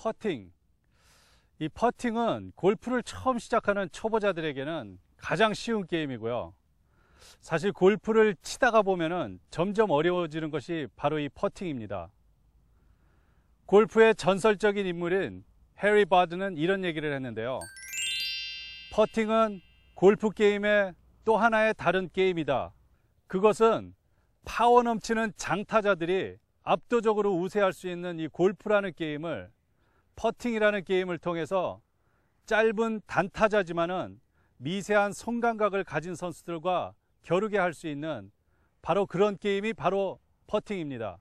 퍼팅. 이 퍼팅은 골프를 처음 시작하는 초보자들에게는 가장 쉬운 게임이고요. 사실 골프를 치다가 보면은 점점 어려워지는 것이 바로 이 퍼팅입니다. 골프의 전설적인 인물인 해리 바드는 이런 얘기를 했는데요. 퍼팅은 골프 게임의 또 하나의 다른 게임이다. 그것은 파워 넘치는 장타자들이 압도적으로 우세할 수 있는 이 골프라는 게임을 퍼팅이라는 게임을 통해서 짧은 단타자지만은 미세한 손감각을 가진 선수들과 겨루게 할 수 있는 바로 그런 게임이 바로 퍼팅입니다.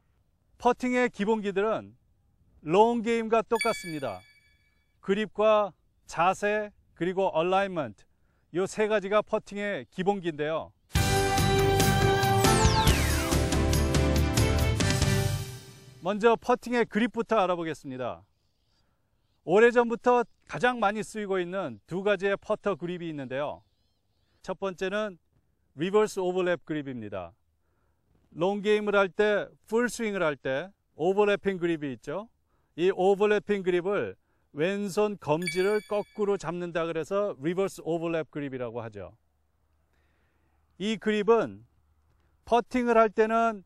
퍼팅의 기본기들은 롱 게임과 똑같습니다. 그립과 자세 그리고 얼라이먼트 이 세 가지가 퍼팅의 기본기인데요. 먼저 퍼팅의 그립부터 알아보겠습니다. 오래전부터 가장 많이 쓰이고 있는 두 가지의 퍼터 그립이 있는데요. 첫 번째는 리버스 오버랩 그립입니다. 롱 게임을 할 때, 풀 스윙을 할 때 오버래핑 그립이 있죠. 이 오버래핑 그립을 왼손 검지를 거꾸로 잡는다 그래서 리버스 오버랩 그립이라고 하죠. 이 그립은 퍼팅을 할 때는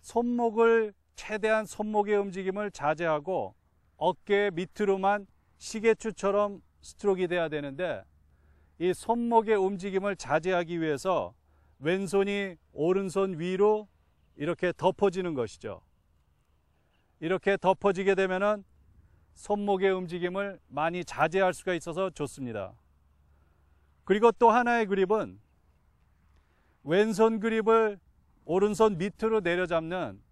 손목을 최대한 손목의 움직임을 자제하고 어깨 밑으로만 시계추처럼 스트로크가 돼야 되는데 이 손목의 움직임을 자제하기 위해서 왼손이 오른손 위로 이렇게 덮어지는 것이죠. 이렇게 덮어지게 되면은 손목의 움직임을 많이 자제할 수가 있어서 좋습니다. 그리고 또 하나의 그립은 왼손 그립을 오른손 밑으로 내려잡는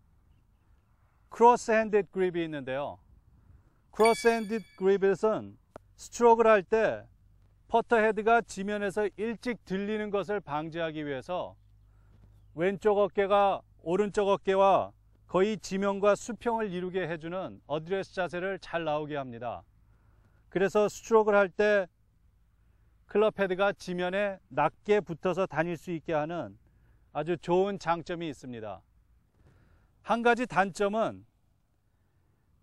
크로스 핸드 그립이 있는데요. 크로스 핸드 그립에선 스트로크를 할 때 퍼터 헤드가 지면에서 일찍 들리는 것을 방지하기 위해서 왼쪽 어깨가 오른쪽 어깨와 거의 지면과 수평을 이루게 해주는 어드레스 자세를 잘 나오게 합니다. 그래서 스트로크를 할 때 클럽 헤드가 지면에 낮게 붙어서 다닐 수 있게 하는 아주 좋은 장점이 있습니다. 한 가지 단점은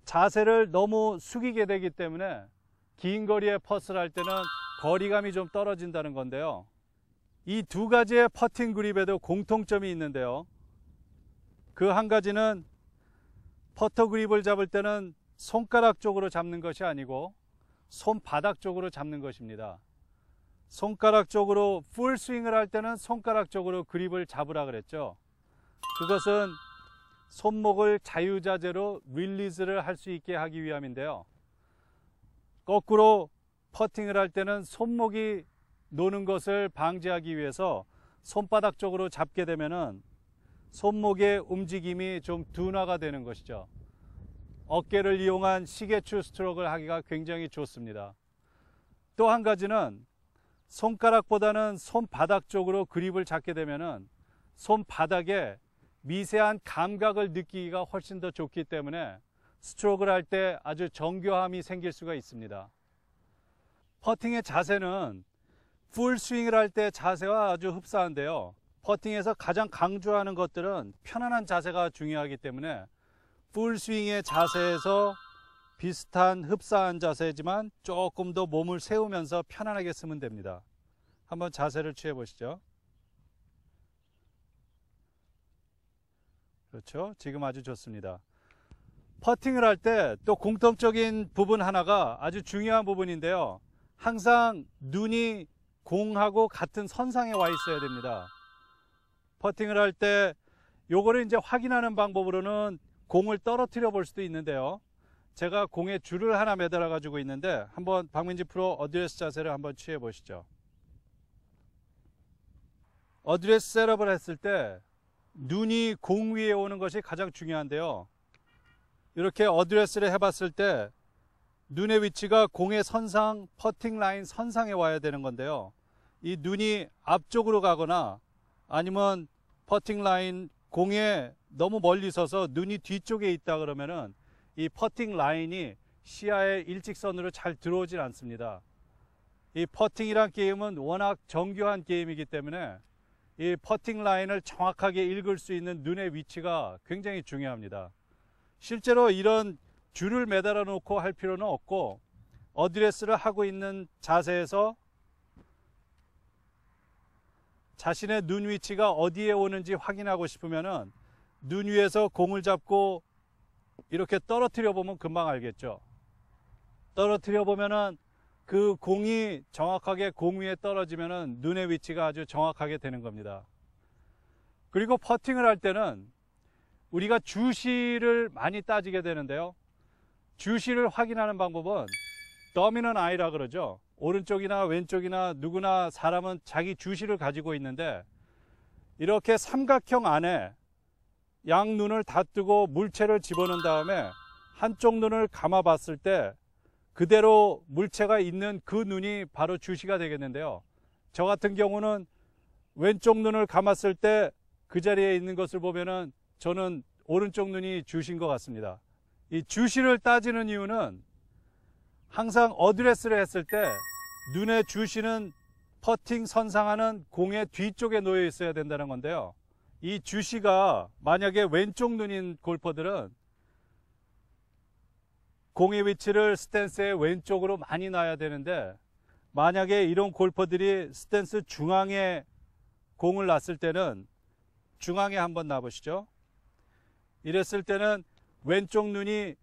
자세를 너무 숙이게 되기 때문에 긴 거리에 퍼스를 할 때는 거리감이 좀 떨어진다는 건데요. 이 두 가지의 퍼팅 그립에도 공통점이 있는데요. 그 한 가지는 퍼터 그립을 잡을 때는 손가락 쪽으로 잡는 것이 아니고 손바닥 쪽으로 잡는 것입니다. 손가락 쪽으로 풀 스윙을 할 때는 손가락 쪽으로 그립을 잡으라 그랬죠. 그것은 손목을 자유자재로 릴리즈를 할 수 있게 하기 위함인데요. 거꾸로 퍼팅을 할 때는 손목이 노는 것을 방지하기 위해서 손바닥 쪽으로 잡게 되면은 손목의 움직임이 좀 둔화가 되는 것이죠. 어깨를 이용한 시계추 스트로크를 하기가 굉장히 좋습니다. 또 한 가지는 손가락보다는 손바닥 쪽으로 그립을 잡게 되면은 손바닥에 미세한 감각을 느끼기가 훨씬 더 좋기 때문에 스트로크를 할 때 아주 정교함이 생길 수가 있습니다. 퍼팅의 자세는 풀 스윙을 할 때 자세와 아주 흡사한데요. 퍼팅에서 가장 강조하는 것들은 편안한 자세가 중요하기 때문에 풀 스윙의 자세에서 비슷한 흡사한 자세지만 조금 더 몸을 세우면서 편안하게 쓰면 됩니다. 한번 자세를 취해 보시죠. 그렇죠. 지금 아주 좋습니다. 퍼팅을 할 때 또 공통적인 부분 하나가 아주 중요한 부분인데요. 항상 눈이 공하고 같은 선상에 와 있어야 됩니다. 퍼팅을 할 때 요거를 이제 확인하는 방법으로는 공을 떨어뜨려 볼 수도 있는데요. 제가 공에 줄을 하나 매달아 가지고 있는데 한번 박민지 프로 어드레스 자세를 한번 취해 보시죠. 어드레스 셋업을 했을 때 눈이 공 위에 오는 것이 가장 중요한데요. 이렇게 어드레스를 해봤을 때 눈의 위치가 공의 선상, 퍼팅 라인 선상에 와야 되는 건데요. 이 눈이 앞쪽으로 가거나 아니면 퍼팅 라인 공에 너무 멀리 서서 눈이 뒤쪽에 있다 그러면은 이 퍼팅 라인이 시야에 일직선으로 잘 들어오질 않습니다. 이 퍼팅이란 게임은 워낙 정교한 게임이기 때문에 이 퍼팅 라인을 정확하게 읽을 수 있는 눈의 위치가 굉장히 중요합니다. 실제로 이런 줄을 매달아 놓고 할 필요는 없고 어드레스를 하고 있는 자세에서 자신의 눈 위치가 어디에 오는지 확인하고 싶으면은 눈 위에서 공을 잡고 이렇게 떨어뜨려 보면 금방 알겠죠. 떨어뜨려 보면은 그 공이 정확하게 공 위에 떨어지면은 눈의 위치가 아주 정확하게 되는 겁니다. 그리고 퍼팅을 할 때는 우리가 주시를 많이 따지게 되는데요. 주시를 확인하는 방법은 더미넌 아이라 그러죠. 오른쪽이나 왼쪽이나 누구나 사람은 자기 주시를 가지고 있는데 이렇게 삼각형 안에 양 눈을 다 뜨고 물체를 집어넣은 다음에 한쪽 눈을 감아 봤을 때 그대로 물체가 있는 그 눈이 바로 주시가 되겠는데요. 저 같은 경우는 왼쪽 눈을 감았을 때 그 자리에 있는 것을 보면은 저는 오른쪽 눈이 주신 것 같습니다. 이 주시를 따지는 이유는 항상 어드레스를 했을 때 눈의 주시는 퍼팅 선상하는 공의 뒤쪽에 놓여 있어야 된다는 건데요. 이 주시가 만약에 왼쪽 눈인 골퍼들은 공의 위치를 스탠스의 왼쪽으로 많이 놔야 되는데 만약에 이런 골퍼들이 스탠스 중앙에 공을 놨을 때는 중앙에 한번 놔보시죠. 이랬을 때는 왼쪽 눈이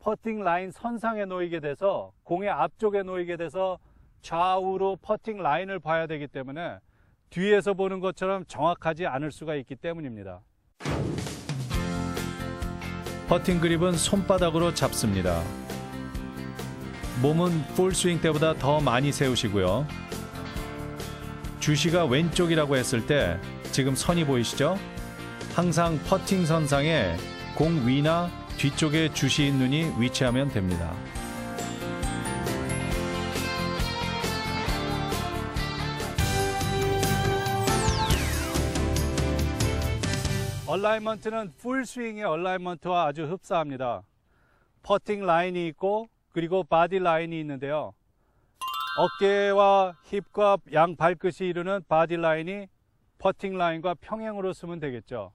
퍼팅 라인 선상에 놓이게 돼서 공의 앞쪽에 놓이게 돼서 좌우로 퍼팅 라인을 봐야 되기 때문에 뒤에서 보는 것처럼 정확하지 않을 수가 있기 때문입니다. 퍼팅 그립은 손바닥으로 잡습니다. 몸은 풀스윙 때보다 더 많이 세우시고요. 주시가 왼쪽이라고 했을 때 지금 선이 보이시죠? 항상 퍼팅 선상에 공 위나 뒤쪽에 주시인 눈이 위치하면 됩니다. 얼라이먼트는 풀 스윙의 얼라이먼트와 아주 흡사합니다. 퍼팅 라인이 있고 그리고 바디 라인이 있는데요. 어깨와 힙과 양 발끝이 이루는 바디 라인이 퍼팅 라인과 평행으로 쓰면 되겠죠.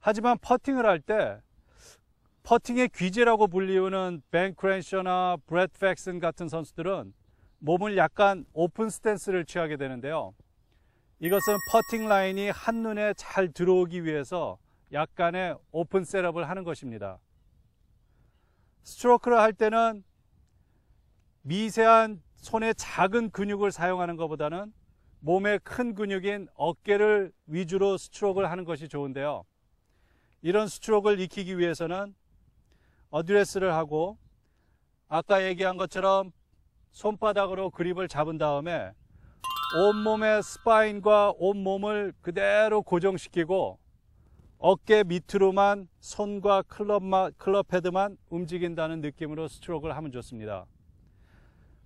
하지만 퍼팅을 할 때 퍼팅의 귀재라고 불리우는 벤 크랜셔나 브렛 팩슨 같은 선수들은 몸을 약간 오픈 스탠스를 취하게 되는데요. 이것은 퍼팅 라인이 한눈에 잘 들어오기 위해서 약간의 오픈 셋업을 하는 것입니다. 스트로크를 할 때는 미세한 손의 작은 근육을 사용하는 것보다는 몸의 큰 근육인 어깨를 위주로 스트로크를 하는 것이 좋은데요. 이런 스트로크를 익히기 위해서는 어드레스를 하고 아까 얘기한 것처럼 손바닥으로 그립을 잡은 다음에 온몸의 스파인과 온몸을 그대로 고정시키고 어깨 밑으로만 손과 클럽만, 클럽 헤드만 움직인다는 느낌으로 스트로크를 하면 좋습니다.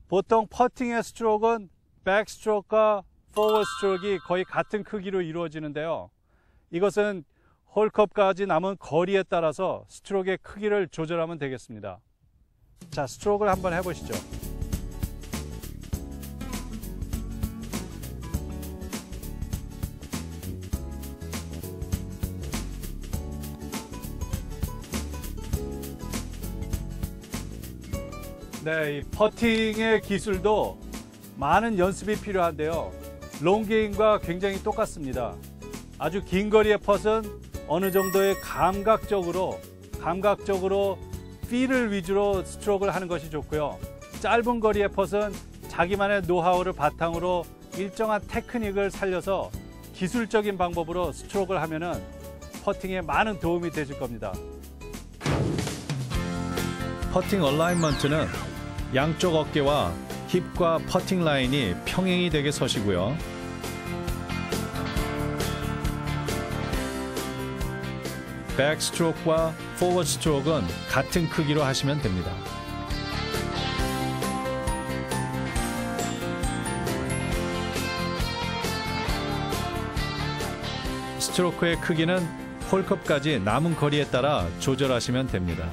보통 퍼팅의 스트로크는 백 스트로크와 포워드 스트로크가 거의 같은 크기로 이루어지는데요. 이것은 홀컵까지 남은 거리에 따라서 스트로크의 크기를 조절하면 되겠습니다. 자, 스트로크를 한번 해보시죠. 네, 이 퍼팅의 기술도 많은 연습이 필요한데요. 롱게임과 굉장히 똑같습니다. 아주 긴 거리의 펫은 어느 정도의 감각적으로 감각적으로 필을 위주로 스트로크를 하는 것이 좋고요. 짧은 거리의 펫은 자기만의 노하우를 바탕으로 일정한 테크닉을 살려서 기술적인 방법으로 스트로크를 하면은 퍼팅에 많은 도움이 되실 겁니다. 퍼팅 얼라인먼트는 양쪽 어깨와 힙과 퍼팅 라인이 평행이 되게 서시고요. 백 스트로크와 포워드 스트로크는 같은 크기로 하시면 됩니다. 스트로크의 크기는 홀컵까지 남은 거리에 따라 조절하시면 됩니다.